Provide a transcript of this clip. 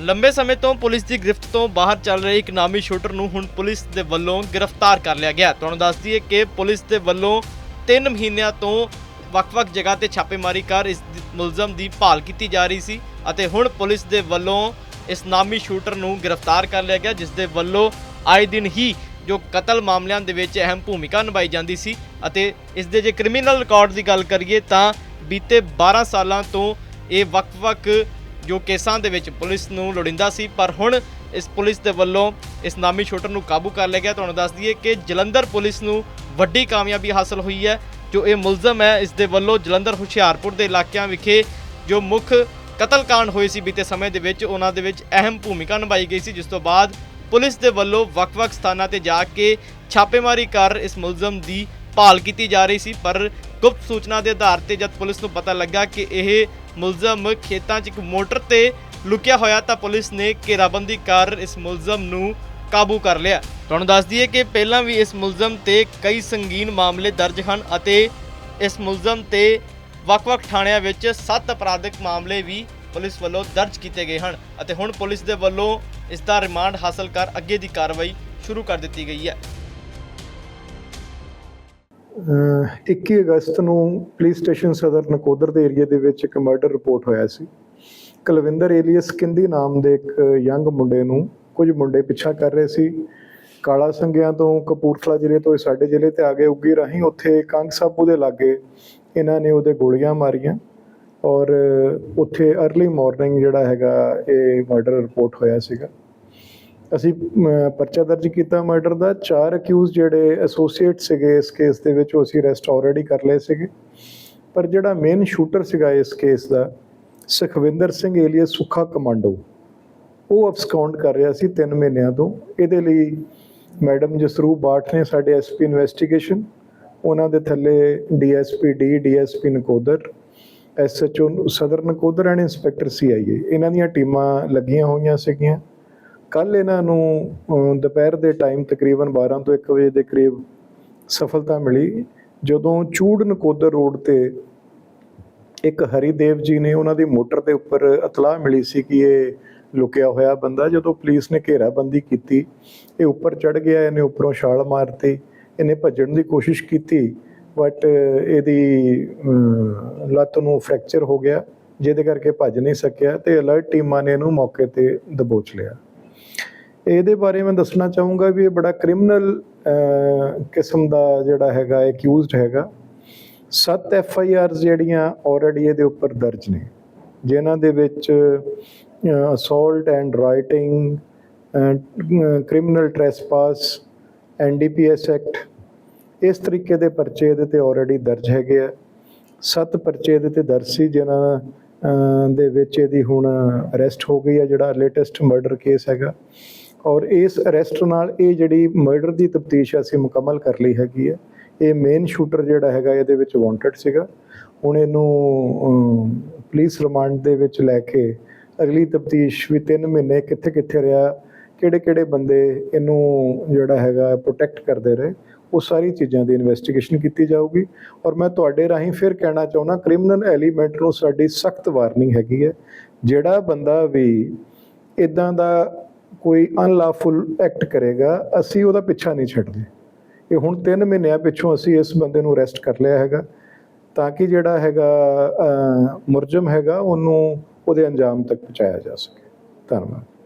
ਲੰਬੇ ਸਮੇਂ ਤੋਂ ਪੁਲਿਸ ਦੀ ਗ੍ਰਿਫਤ ਤੋਂ ਬਾਹਰ ਚੱਲ ਰਹੇ ਇੱਕ ਨਾਮੀ ਸ਼ੂਟਰ ਨੂੰ ਹੁਣ ਪੁਲਿਸ ਦੇ ਵੱਲੋਂ ਗ੍ਰਿਫਤਾਰ ਕਰ ਲਿਆ ਗਿਆ। ਤੁਹਾਨੂੰ ਦੱਸ ਦਈਏ ਕਿ ਪੁਲਿਸ ਦੇ ਵੱਲੋਂ 3 ਮਹੀਨਿਆਂ ਤੋਂ ਵੱਖ-ਵੱਖ ਜਗ੍ਹਾ ਤੇ ਛਾਪੇਮਾਰੀ ਕਰ ਇਸ ਮੁਲਜ਼ਮ ਦੀ ਭਾਲ ਕੀਤੀ ਜਾ ਰਹੀ ਸੀ ਅਤੇ ਹੁਣ ਪੁਲਿਸ ਦੇ ਵੱਲੋਂ ਇਸ ਨਾਮੀ ਸ਼ੂਟਰ ਨੂੰ ਗ੍ਰਿਫਤਾਰ ਕਰ ਲਿਆ ਗਿਆ, ਜਿਸ ਦੇ ਵੱਲੋਂ ਆਏ ਦਿਨ ਹੀ ਜੋ ਕਤਲ ਮਾਮਲਿਆਂ ਦੇ ਵਿੱਚ ਅਹਿਮ ਭੂਮਿਕਾ ਨਿਭਾਈ ਜਾਂਦੀ ਸੀ ਅਤੇ ਇਸ ਦੇ ਜੇ ਕ੍ਰਿਮੀਨਲ ਰਿਕਾਰਡ ਦੀ ਗੱਲ ਕਰੀਏ ਤਾਂ ਬੀਤੇ 12 ਸਾਲਾਂ ਤੋਂ ਇਹ ਵੱਖ-ਵੱਖ ਜੋ ਕੇਸਾਂ ਦੇ ਵਿੱਚ ਪੁਲਿਸ ਨੂੰ ਲੋੜਿੰਦਾ ਸੀ, ਪਰ ਹੁਣ ਇਸ ਪੁਲਿਸ ਦੇ ਵੱਲੋਂ ਇਸ ਨਾਮੀ ਸ਼ੂਟਰ ਨੂੰ ਕਾਬੂ ਕਰ ਲਿਆ ਗਿਆ। ਤੁਹਾਨੂੰ ਦੱਸ ਦਈਏ ਕਿ ਜਲੰਧਰ ਪੁਲਿਸ ਨੂੰ ਵੱਡੀ ਕਾਮਯਾਬੀ ਹਾਸਲ ਹੋਈ ਹੈ, ਜੋ ਇਹ ਮੁਲਜ਼ਮ ਹੈ, ਇਸ ਦੇ ਵੱਲੋਂ ਜਲੰਧਰ, ਹੁਸ਼ਿਆਰਪੁਰ ਦੇ ਇਲਾਕਿਆਂ ਵਿਖੇ ਜੋ ਮੁੱਖ ਕਤਲकांड ਹੋਏ ਸੀ ਬੀਤੇ ਸਮੇਂ ਦੇ ਵਿੱਚ, ਉਹਨਾਂ ਦੇ ਵਿੱਚ ਅਹਿਮ ਭੂਮਿਕਾ ਨਿਭਾਈ ਗਈ ਸੀ, ਜਿਸ ਤੋਂ ਬਾਅਦ ਪੁਲਿਸ ਦੇ ਵੱਲੋਂ ਵੱਖ-ਵੱਖ ਸਥਾਨਾਂ ਤੇ ਜਾ ਕੇ ਛਾਪੇਮਾਰੀ ਕਰ ਇਸ ਮੁਲਜ਼ਮ ਦੀ ਭਾਲ ਕੀਤੀ ਜਾ ਰਹੀ ਸੀ। ਪਰ ਗੁਪਤ ਸੂਚਨਾ ਦੇ ਆਧਾਰ ਤੇ ਜਦ ਪੁਲਿਸ ਨੂੰ ਪਤਾ ਲੱਗਾ ਕਿ ਇਹ ਮੁਲਜ਼ਮ ਖੇਤਾਂ 'ਚ ਇੱਕ ਮੋਟਰ ਤੇ ਲੁਕਿਆ ਹੋਇਆ ਤਾਂ ਪੁਲਿਸ ਨੇ ਘੇਰਾਬੰਦੀ ਕਰ ਇਸ ਮੁਲਜ਼ਮ ਨੂੰ ਕਾਬੂ ਕਰ ਲਿਆ। ਤੁਹਾਨੂੰ ਦੱਸ ਦਈਏ ਕਿ ਪਹਿਲਾਂ ਵੀ ਇਸ ਮੁਲਜ਼ਮ ਤੇ ਕਈ ਸੰਗੀਨ ਮਾਮਲੇ ਦਰਜ ਹਨ ਅਤੇ ਇਸ ਮੁਲਜ਼ਮ ਤੇ ਵੱਖ-ਵੱਖ ਥਾਣਿਆਂ ਵਿੱਚ 7 ਅਪਰਾਧਿਕ ਮਾਮਲੇ ਵੀ ਪੁਲਿਸ ਵੱਲੋਂ ਦਰਜ ਕੀਤੇ ਗਏ ਹਨ ਅਤੇ ਹੁਣ ਪੁਲਿਸ ਦੇ ਵੱਲੋਂ ਇਸ ਦਾ ਰਿਮਾਂਡ ਹਾਸਲ ਕਰ ਅੱਗੇ ਦੀ ਕਾਰਵਾਈ ਸ਼ੁਰੂ ਕਰ ਦਿੱਤੀ ਗਈ ਹੈ। 21 ਅਗਸਤ ਨੂੰ ਪੁਲਿਸ ਸਟੇਸ਼ਨ ਸਦਰ ਨਕੋਦਰ ਦੇ ਏਰੀਆ ਦੇ ਵਿੱਚ ਇੱਕ ਮਰਡਰ ਰਿਪੋਰਟ ਹੋਇਆ ਸੀ। ਕੁਲਵਿੰਦਰ ਏਲੀਅਸ ਕਿੰਦੀ ਨਾਮ ਦੇ ਇੱਕ ਯੰਗ ਮੁੰਡੇ ਨੂੰ ਕੁਝ ਮੁੰਡੇ ਪਿੱਛਾ ਕਰ ਰਹੇ ਸੀ। ਕਾਲਾ ਸੰਗਿਆਂ ਤੋਂ ਕਪੂਰਥਲਾ ਜ਼ਿਲ੍ਹੇ ਤੋਂ ਸਾਡੇ ਜ਼ਿਲ੍ਹੇ ਤੇ ਆ ਗਏ। ਉੱਗੀ ਰਾਹੀਂ ਉੱਥੇ ਕੰਗ ਸਾਬੂ ਦੇ ਲਾਗੇ ਇਹਨਾਂ ਨੇ ਉਹਦੇ ਗੋਲੀਆਂ ਮਾਰੀਆਂ ਔਰ ਉੱਥੇ अर्ਲੀ ਮਾਰਨਿੰਗ ਜਿਹੜਾ ਹੈਗਾ ਇਹ ਮਰਡਰ ਰਿਪੋਰਟ ਹੋਇਆ ਸੀਗਾ। ਅਸੀਂ ਪਰਚਾ ਦਰਜ ਕੀਤਾ ਮਰਡਰ ਦਾ। ਚਾਰ ਅਕਿਊਜ਼ ਜਿਹੜੇ ਐਸੋਸੀਏਟ ਸੀਗੇ ਇਸ ਕੇਸ ਦੇ ਵਿੱਚ, ਉਹ ਅਸੀਂ ਅਰੈਸਟ ਆਲਰੇਡੀ ਕਰ ਲਏ ਸੀਗੇ। ਪਰ ਜਿਹੜਾ ਮੇਨ ਸ਼ੂਟਰ ਸੀਗਾ ਇਸ ਕੇਸ ਦਾ, ਸੁਖਵਿੰਦਰ ਸਿੰਘ ਏਲੀਅਸ ਸੁੱਖਾ ਕਮਾਂਡੋ, ਉਹ ਅਬਸਕਾਉਂਡ ਕਰ ਰਿਹਾ ਸੀ 3 ਮਹੀਨਿਆਂ ਤੋਂ। ਇਹਦੇ ਲਈ ਮੈਡਮ ਜਸਰੂਪ ਬਾਠ ਨੇ ਸਾਡੇ ਐਸਪੀ ਇਨਵੈਸਟੀਗੇਸ਼ਨ ਉਹਨਾਂ ਦੇ ਥੱਲੇ DSP D DSP Nakodar SHO Sadar Nakodar and inspector CIA ਇਹਨਾਂ ਦੀਆਂ ਟੀਮਾਂ ਲੱਗੀਆਂ ਹੋਈਆਂ ਸੀਗੀਆਂ। ਕੱਲ ਇਹਨਾਂ ਨੂੰ ਦੁਪਹਿਰ ਦੇ ਟਾਈਮ ਤਕਰੀਬਨ 12 ਤੋਂ 1 ਵਜੇ ਦੇ ਕਰੀਬ ਸਫਲਤਾ ਮਿਲੀ। ਜਦੋਂ ਚੂੜ ਨਕੋਦਰ ਰੋਡ ਤੇ ਇੱਕ ਹਰੀਦੇਵ ਜੀ ਨੇ ਉਹਨਾਂ ਦੀ ਮੋਟਰ ਦੇ ਉੱਪਰ ਇਤਲਾਹ ਮਿਲੀ ਸੀ ਕਿ ਇਹ ਲੁਕਿਆ ਹੋਇਆ ਬੰਦਾ, ਜਦੋਂ ਪੁਲਿਸ ਨੇ ਘੇਰਾਬੰਦੀ ਕੀਤੀ, ਇਹ ਉੱਪਰ ਚੜ ਗਿਆ, ਇਹਨੇ ਉੱਪਰੋਂ ਛਾਲ ਮਾਰਤੀ, ਇਹਨੇ ਭੱਜਣ ਦੀ ਕੋਸ਼ਿਸ਼ ਕੀਤੀ ਬਟ ਇਹਦੀ ਲੱਤ ਨੂੰ ਫ੍ਰੈਕਚਰ ਹੋ ਗਿਆ, ਜਿਹਦੇ ਕਰਕੇ ਭੱਜ ਨਹੀਂ ਸਕਿਆ ਤੇ ਅਲਰਟ ਟੀਮਾਂ ਨੇ ਇਹਨੂੰ ਮੌਕੇ ਤੇ ਦਬੋਚ ਲਿਆ। ਇਹਦੇ ਬਾਰੇ ਮੈਂ ਦੱਸਣਾ ਚਾਹੂੰਗਾ ਵੀ ਇਹ ਬੜਾ ਕ੍ਰਿਮੀਨਲ ਕਿਸਮ ਦਾ ਜਿਹੜਾ ਹੈਗਾ ਐਕਿਊਜ਼ਡ ਹੈਗਾ। ਸੱਤ ਐਫ ਆਈ ਆਰ ਜਿਹੜੀਆਂ ਆਲਰੇਡੀ ਇਹਦੇ ਉੱਪਰ ਦਰਜ ਨੇ, ਜਿਨ੍ਹਾਂ ਦੇ ਵਿੱਚ assault and rioting criminal trespass NDPS act ਇਸ ਤਰੀਕੇ ਦੇ ਪਰਚੇ ਇਹਦੇ ਤੇ ਆਲਰੇਡੀ ਦਰਜ ਹੈਗੇ ਆ। ਸੱਤ ਪਰਚੇ ਇਹਦੇ ਤੇ ਦਰਜ ਸੀ, ਜਿਨ੍ਹਾਂ ਦੇ ਵਿੱਚ ਇਹਦੀ ਹੁਣ ਅਰੈਸਟ ਹੋ ਗਈ ਆ, ਜਿਹੜਾ ਲੇਟੈਸਟ ਮਰਡਰ ਕੇਸ ਹੈਗਾ। ਔਰ ਇਸ ਅਰੈਸਟ ਨਾਲ ਇਹ ਜਿਹੜੀ ਮਰਡਰ ਦੀ ਤਫਤੀਸ਼ ਅਸੀਂ ਮੁਕੰਮਲ ਕਰ ਲਈ ਹੈਗੀ ਹੈ। ਇਹ ਮੇਨ ਸ਼ੂਟਰ ਜਿਹੜਾ ਹੈਗਾ ਇਹਦੇ ਵਿੱਚ ਵਾਂਟਡ ਸੀਗਾ। ਹੁਣ ਇਹਨੂੰ ਪੁਲਿਸ ਰਿਮਾਂਡ ਦੇ ਵਿੱਚ ਲੈ ਕੇ ਅਗਲੀ ਤਫਤੀਸ਼ ਵੀ 3 ਮਹੀਨੇ ਕਿੱਥੇ ਕਿੱਥੇ ਰਿਹਾ ਕਿਹੜੇ ਕਿਹੜੇ ਬੰਦੇ ਇਹਨੂੰ ਜਿਹੜਾ ਹੈਗਾ ਪ੍ਰੋਟੈਕਟ ਕਰਦੇ ਰਹੇ, ਉਹ ਸਾਰੀ ਚੀਜ਼ਾਂ ਦੀ ਇਨਵੈਸਟੀਗੇਸ਼ਨ ਕੀਤੀ ਜਾਊਗੀ। ਔਰ ਮੈਂ ਤੁਹਾਡੇ ਰਾਹੀਂ ਫਿਰ ਕਹਿਣਾ ਚਾਹੁੰਦਾ ਕ੍ਰਿਮੀਨਲ ਐਲੀਮੈਂਟ ਨੂੰ ਸਾਡੀ ਸਖਤ ਵਾਰਨਿੰਗ ਹੈਗੀ ਹੈ। ਜਿਹੜਾ ਬੰਦਾ ਵੀ ਇਦਾਂ ਦਾ ਕੋਈ ਅਨਲਾਫੁਲ ਐਕਟ ਕਰੇਗਾ ਅਸੀਂ ਉਹਦਾ ਪਿੱਛਾ ਨਹੀਂ ਛੱਡਦੇ। ਇਹ ਹੁਣ 3 ਮਹੀਨਿਆਂ ਪਿੱਛੋਂ ਅਸੀਂ ਇਸ ਬੰਦੇ ਨੂੰ ਅਰੈਸਟ ਕਰ ਲਿਆ ਹੈਗਾ ਤਾਂ ਕਿ ਜਿਹੜਾ ਹੈਗਾ ਅਹ, ਮੁਰਜਮ ਹੈਗਾ ਉਹਨੂੰ ਉਹਦੇ ਅੰਜਾਮ ਤੱਕ ਪਹੁੰਚਾਇਆ ਜਾ ਸਕੇ। ਧੰਨਵਾਦ।